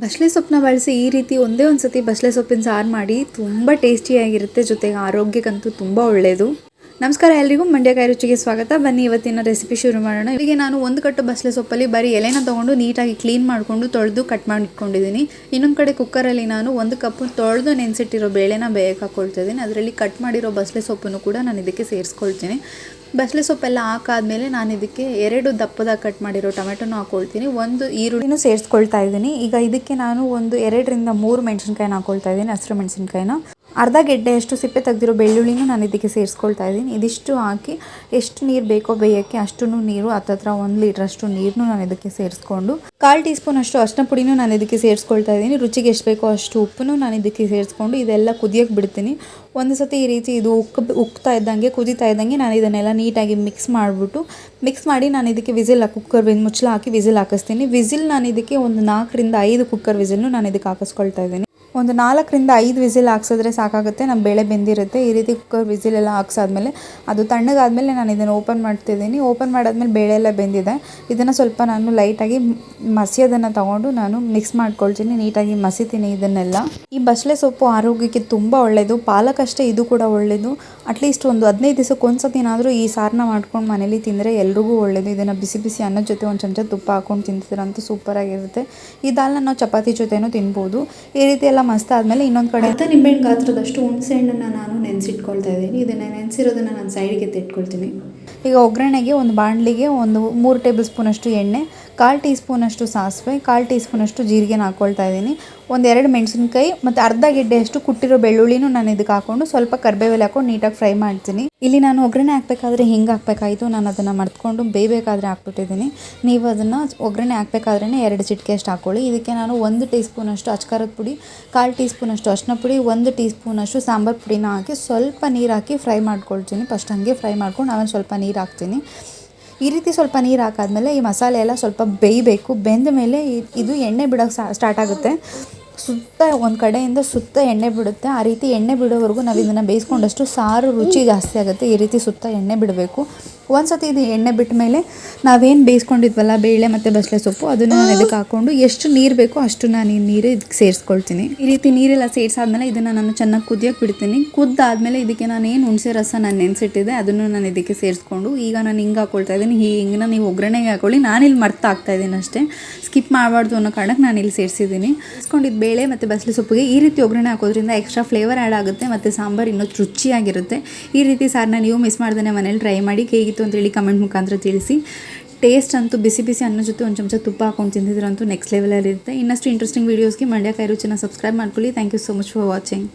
ಬಸಳೆ ಸೊಪ್ಪನ್ನ ಬಳಸಿ ಈ ರೀತಿ ಒಂದೇ ಒಂದು ಸತಿ ಬಸಳೆ ಸೊಪ್ಪಿನ ಸಾರು ಮಾಡಿ ತುಂಬ ಟೇಸ್ಟಿಯಾಗಿರುತ್ತೆ ಜೊತೆಗೆ ಆರೋಗ್ಯಕ್ಕಂತೂ ತುಂಬ ಒಳ್ಳೆಯದು ನಮಸ್ಕಾರ ಎಲ್ರಿಗೂ, ಮಂಡ್ಯಕಾಯಿ ರುಚಿಗೆ ಸ್ವಾಗತ. ಬನ್ನಿ ಇವತ್ತಿನ ರೆಸಿಪಿ ಶುರು ಮಾಡೋಣ. ಇಲ್ಲಿಗೆ ನಾನು ಒಂದು ಕಟ್ಟು ಬಸಳೆ ಸೊಪ್ಪಲ್ಲಿ ಬರೀ ಎಲೆನ ತೊಗೊಂಡು ನೀಟಾಗಿ ಕ್ಲೀನ್ ಮಾಡಿಕೊಂಡು ತೊಳೆದು ಕಟ್ ಮಾಡಿ ಇಟ್ಕೊಂಡಿದ್ದೀನಿ ಇನ್ನೊಂದು ಕಡೆ ಕುಕ್ಕರಲ್ಲಿ ನಾನು ಒಂದು ಕಪ್ ತೊಳೆದು ನೆನೆಸಿಟ್ಟಿರೋ ಬೇಳೆನ ಬೇಗ ಹಾಕ್ಕೊಳ್ತಾ ಇದ್ದೀನಿ ಅದರಲ್ಲಿ ಕಟ್ ಮಾಡಿರೋ ಬಸಳೆ ಸೊಪ್ಪನ್ನು ಕೂಡ ನಾನು ಇದಕ್ಕೆ ಸೇರಿಸ್ಕೊಳ್ತೀನಿ. ಬಸಳೆ ಸೊಪ್ಪೆಲ್ಲ ಹಾಕಾದ್ಮೇಲೆ ನಾನು ಇದಕ್ಕೆ ಎರಡು ದಪ್ಪದಾಗ ಕಟ್ ಮಾಡಿರೋ ಟೊಮೆಟೊನ ಹಾಕ್ಕೊಳ್ತೀನಿ ಒಂದು ಈರುಳ್ಳಿನೂ ಸೇರಿಸ್ಕೊಳ್ತಾ ಇದ್ದೀನಿ. ಈಗ ಇದಕ್ಕೆ ನಾನು ಒಂದು ಎರಡರಿಂದ ಮೂರು ಮೆಣಸಿನ್ಕಾಯಿನ ಹಾಕ್ಕೊಳ್ತಾ ಇದ್ದೀನಿ, ಹಸಿರು ಮೆಣಸಿನ್ಕಾಯಿನ. ಅರ್ಧ ಗೆಡ್ಡೆಯಷ್ಟು ಸಿಪ್ಪೆ ತೆಗೆದಿರೋ ಬೆಳ್ಳುಳ್ಳಿನೂ ನಾನು ಇದಕ್ಕೆ ಸೇರಿಸ್ಕೊಳ್ತಾ ಇದ್ದೀನಿ. ಇದಿಷ್ಟು ಹಾಕಿ ಎಷ್ಟು ನೀರು ಬೇಕೋ ಬೇಯೋಕ್ಕೆ ಅಷ್ಟು ನೀರು, ಹತ್ತತ್ರ ಒಂದು ಲೀಟ್ರಷ್ಟು ನೀರನ್ನು ನಾನು ಇದಕ್ಕೆ ಸೇರಿಸ್ಕೊಂಡು ಕಾಲು ಟೀ ಸ್ಪೂನ್ ಅಷ್ಟು ಅರ್ಶಿನ ಪುಡಿನೂ ನಾನು ಇದಕ್ಕೆ ಸೇರಿಸ್ಕೊಳ್ತಾ ಇದ್ದೀನಿ. ರುಚಿಗೆ ಎಷ್ಟು ಬೇಕೋ ಅಷ್ಟು ಉಪ್ಪನ್ನು ನಾನು ಇದಕ್ಕೆ ಸೇರಿಸ್ಕೊಂಡು ಇದೆಲ್ಲ ಕುದಿಯೋಕ್ಕೆ ಬಿಡ್ತೀನಿ. ಒಂದು ಸತಿ ಈ ರೀತಿ ಇದು ಉಕ್ಕ ಉಕ್ತಾ ಇದ್ದಂಗೆ, ಕುದೀತಾ ಇದ್ದಂಗೆ ನಾನು ಇದನ್ನೆಲ್ಲ ನೀಟಾಗಿ ಮಿಕ್ಸ್ ಮಾಡಿಬಿಟ್ಟು, ಮಿಕ್ಸ್ ಮಾಡಿ ನಾನು ಇದಕ್ಕೆ ವಿಸಿಲ್, ಕುಕ್ಕರ್ ಮುಚ್ಚಲ ಹಾಕಿ ವಿಸಿಲ್ ಹಾಕಿಸ್ತೀನಿ. ವಿಸಿಲ್ ನಾನು ಇದಕ್ಕೆ ಒಂದು ನಾಲ್ಕರಿಂದ ಐದು ಕುಕ್ಕರ್ ವಿಸಿಲ್ನು ನಾನು ಇದಕ್ಕೆ ಹಾಕಿಸ್ಕೊಳ್ತಾ ಇದ್ದೀನಿ. ಒಂದು ನಾಲ್ಕರಿಂದ ಐದು ವಿಸಿಲ್ ಹಾಕ್ಸಿದ್ರೆ ಸಾಕಾಗುತ್ತೆ ನಮ್ಮ ಬೇಳೆ ಬೆಂದಿರುತ್ತೆ. ಈ ರೀತಿ ಕುಕ್ಕರ್ ವಿಸಿಲ್ ಎಲ್ಲ ಹಾಕ್ಸಾದ್ಮೇಲೆ, ಅದು ತಣ್ಣಗಾದ್ಮೇಲೆ ನಾನು ಇದನ್ನು ಓಪನ್ ಮಾಡ್ತಿದ್ದೀನಿ. ಓಪನ್ ಮಾಡಾದ್ಮೇಲೆ ಬೇಳೆ ಎಲ್ಲ ಬೆಂದಿದೆ. ಇದನ್ನು ಸ್ವಲ್ಪ ನಾನು ಲೈಟಾಗಿ ಮಸಿಯೋದನ್ನು ತಗೊಂಡು ನಾನು ಮಿಕ್ಸ್ ಮಾಡ್ಕೊಳ್ತೀನಿ, ನೀಟಾಗಿ ಮಸಿತೀನಿ ಇದನ್ನೆಲ್ಲ. ಈ ಬಸಳೆ ಸೊಪ್ಪು ಆರೋಗ್ಯಕ್ಕೆ ತುಂಬ ಒಳ್ಳೆಯದು ಪಾಲಕಷ್ಟೇ ಇದು ಕೂಡ ಒಳ್ಳೆಯದು ಅಟ್ಲೀಸ್ಟ್ ಒಂದು ಹದಿನೈದು ದಿವಸಕ್ಕೆ ಒಂದು ಸತಿನಾದರೂ ಈ ಸಾರನ್ನ ಮಾಡ್ಕೊಂಡು ಮನೇಲಿ ತಿಂದರೆ ಎಲ್ರಿಗೂ ಒಳ್ಳೆಯದು ಇದನ್ನು ಬಿಸಿ ಬಿಸಿ ಅನ್ನದ ಜೊತೆ ಒಂದು ಚಮಚ ತುಪ್ಪ ಹಾಕೊಂಡು ತಿಂತಿದ್ರಂತೂ ಸೂಪರಾಗಿರುತ್ತೆ ಈ ದಾಲ್ನ ನಾವು ಚಪಾತಿ ಜೊತೆನೂ ತಿನ್ಬೋದು. ಈ ರೀತಿ ಎಲ್ಲ ಮಸ್ತ್ ಆದ್ಮೇಲೆ ಇನ್ನೊಂದು ಕಡೆ ಅಂತ ನಿಂಬೆಹಣ್ಣು ಗಾತ್ರದಷ್ಟು ಹುಣಸೆ ಹಣ್ಣನ್ನು ನಾನು ನೆನೆಸಿಟ್ಕೊಳ್ತಾ ಇದ್ದೀನಿ. ಇದನ್ನು ನೆನೆಸಿರೋದನ್ನು ನಾನು ಸೈಡ್ಗೆ ತೆಟ್ಕೊಳ್ತೀನಿ. ಈಗ ಒಗ್ಗರಣೆಗೆ ಒಂದು ಬಾಣಲಿಗೆ ಒಂದು ಮೂರು ಟೇಬಲ್ ಸ್ಪೂನಷ್ಟು ಎಣ್ಣೆ ಕಾಲು ಟೀ ಸ್ಪೂನಷ್ಟು ಸಾಸಿವೆ, ಕಾಲು ಟೀ ಸ್ಪೂನಷ್ಟು ಜೀರಿಗೆನ ಹಾಕ್ಕೊಳ್ತಾ ಇದ್ದೀನಿ. ಒಂದೆರಡು ಮೆಣಸಿನ್ಕಾಯಿ ಮತ್ತು ಅರ್ಧ ಗೆಡ್ಡೆಯಷ್ಟು ಕುಟ್ಟಿರೋ ಬೆಳ್ಳುಳ್ಳಿನೂ ನಾನು ಇದಕ್ಕೆ ಹಾಕ್ಕೊಂಡು ಸ್ವಲ್ಪ ಕರ್ಬೇವೆಲ್ಲ ಹಾಕೊಂಡು ನೀಟಾಗಿ ಫ್ರೈ ಮಾಡ್ತೀನಿ. ಇಲ್ಲಿ ನಾನು ಒಗ್ಗರಣೆ ಹಾಕಬೇಕಾದ್ರೆ ಹಿಂಗೆ ಹಾಕಬೇಕಾಯಿತು, ನಾನು ಅದನ್ನು ಮರ್ತ್ಕೊಂಡು ಬೇಯಬೇಕಾದ್ರೆ ಹಾಕ್ಬಿಟ್ಟಿದ್ದೀನಿ. ನೀವು ಅದನ್ನು ಒಗ್ಗರಣೆ ಹಾಕಬೇಕಾದ್ರೇ ಎರಡು ಚಿಟಿಕೆ ಅಷ್ಟು ಹಾಕ್ಕೊಳ್ಳಿ ಇದಕ್ಕೆ ನಾನು ಒಂದು ಟೀ ಸ್ಪೂನಷ್ಟು ಅಚ್ಕಾರದ ಪುಡಿ, ಕಾಲು ಟೀ ಸ್ಪೂನಷ್ಟು ಅರ್ಶಿನ ಪುಡಿ, ಒಂದು ಟೀ ಸ್ಪೂನಷ್ಟು ಸಾಂಬಾರು ಪುಡಿನ ಹಾಕಿ ಸ್ವಲ್ಪ ನೀರು ಹಾಕಿ ಫ್ರೈ ಮಾಡ್ಕೊಳ್ತೀನಿ. ಫಸ್ಟ್ ಹಾಗೆ ಫ್ರೈ ಮಾಡ್ಕೊಂಡು ಆಮೇಲೆ ಸ್ವಲ್ಪ ನೀರು ಹಾಕ್ತೀನಿ. ಈ ರೀತಿ ಸ್ವಲ್ಪ ನೀರು ಹಾಕಾದ್ಮೇಲೆ ಈ ಮಸಾಲೆ ಎಲ್ಲ ಸ್ವಲ್ಪ ಬೇಯಬೇಕು. ಬೆಂದ ಮೇಲೆ ಇದು ಎಣ್ಣೆ ಬಿಡೋಕ್ಕೆ ಸ್ಟಾರ್ಟ್ ಆಗುತ್ತೆ. ಸುತ್ತ, ಒಂದು ಕಡೆಯಿಂದ ಸುತ್ತ ಎಣ್ಣೆ ಬಿಡುತ್ತೆ. ಆ ರೀತಿ ಎಣ್ಣೆ ಬಿಡೋವರೆಗೂ ನಾವು ಇದನ್ನು ಬೇಯಿಸ್ಕೊಂಡಷ್ಟು ಸಾರು ರುಚಿ ಜಾಸ್ತಿ ಆಗುತ್ತೆ. ಈ ರೀತಿ ಸುತ್ತ ಎಣ್ಣೆ ಬಿಡಬೇಕು. ಒಂದು ಸತಿ ಇದು ಎಣ್ಣೆ ಬಿಟ್ಟ ಮೇಲೆ ನಾವೇನು ಬೇಯಿಸ್ಕೊಂಡಿದ್ವಲ್ಲ, ಬೇಳೆ ಮತ್ತು ಬಸಳೆ ಸೊಪ್ಪು, ಅದನ್ನು ನಾನು ಇದಕ್ಕೆ ಹಾಕ್ಕೊಂಡು ಎಷ್ಟು ನೀರು ಬೇಕೋ ಅಷ್ಟು ನಾನು ಈ ನೀರು ಇದಕ್ಕೆ ಸೇರಿಸ್ಕೊಳ್ತೀನಿ. ಈ ರೀತಿ ನೀರೆಲ್ಲ ಸೇರಿಸಾದ್ಮೇಲೆ ಇದನ್ನು ನಾನು ಚೆನ್ನಾಗಿ ಕುದಿಯೋಕೆ ಬಿಡ್ತೀನಿ. ಕುದ್ದಾದಮೇಲೆ ಇದಕ್ಕೆ ನಾನು ಏನು ಹುಣಸೆ ರಸ ನಾನು ನೆನೆಸಿಟ್ಟಿದ್ದೆ, ಅದನ್ನು ನಾನು ಇದಕ್ಕೆ ಸೇರಿಸ್ಕೊಂಡು, ಈಗ ನಾನು ಹಿಂಗೆ ಹಾಕ್ಕೊಳ್ತಾ ಇದ್ದೀನಿ. ಈ ಹಿಂಗನ್ನ ನೀವು ಒಗ್ಗರಣೆಗೆ ಹಾಕೊಳ್ಳಿ. ನಾನಿಲ್ಲಿ ಮರ್ತ ಹಾಕ್ತಾ ಇದ್ದೀನಿ ಅಷ್ಟೇ. ಸ್ಕಿಪ್ ಮಾಡಬಾರ್ದು ಅನ್ನೋ ಕಾರಣಕ್ಕೆ ನಾನು ಇಲ್ಲಿ ಸೇರಿಸಿದ್ದೀನಿ. ಸೇರಿಸ್ಕೊಂಡಿದ್ದ ಬೇಳೆ ಮತ್ತು ಬಸಳೆ ಸೊಪ್ಪಿಗೆ ಈ ರೀತಿ ಒಗ್ಗರಣೆ ಹಾಕೋದ್ರಿಂದ ಎಕ್ಸ್ಟ್ರಾ ಫ್ಲೇವರ್ ಆ್ಯಡ್ ಆಗುತ್ತೆ ಮತ್ತು ಸಾಂಬಾರು ಇನ್ನೂ ರುಚಿಯಾಗಿರುತ್ತೆ. ಈ ರೀತಿ ಸಾರನ್ನ ನೀವು ಮಿಸ್ ಮಾಡ್ದೇ ಮನೇಲಿ ಟ್ರೈ ಮಾಡಿ ಹೇಗಿತ್ತು ಅಂತೇಳಿ ಕಮೆಂಟ್ ಮುಖಾಂತರ ತಿಳಿಸಿ. ಟೇಸ್ಟ್ ಅಂತೂ ಬಿಸಿ ಬಿಸಿ ಅನ್ನೋ ಜೊತೆ ಒಂದು ಚಮಚ ತುಪ್ಪ ಹಾಕೊಂಡು ತಿಂದಿದ್ರಂತೂ ನೆಕ್ಸ್ಟ್ ಲೆವೆಲಲ್ಲಿ ಇರುತ್ತೆ. ಇನ್ನಷ್ಟು ಇಂಟ್ರೆಸ್ಟಿಂಗ್ ವೀಡಿಯೋಸ್ಗೆ ಮಂಡ್ಯ ಕೈ ರುಚಿನ ಸಬ್ಸ್ಕ್ರೈಬ್ ಮಾಡ್ಕೊಳ್ಳಿ. Thank you so much for watching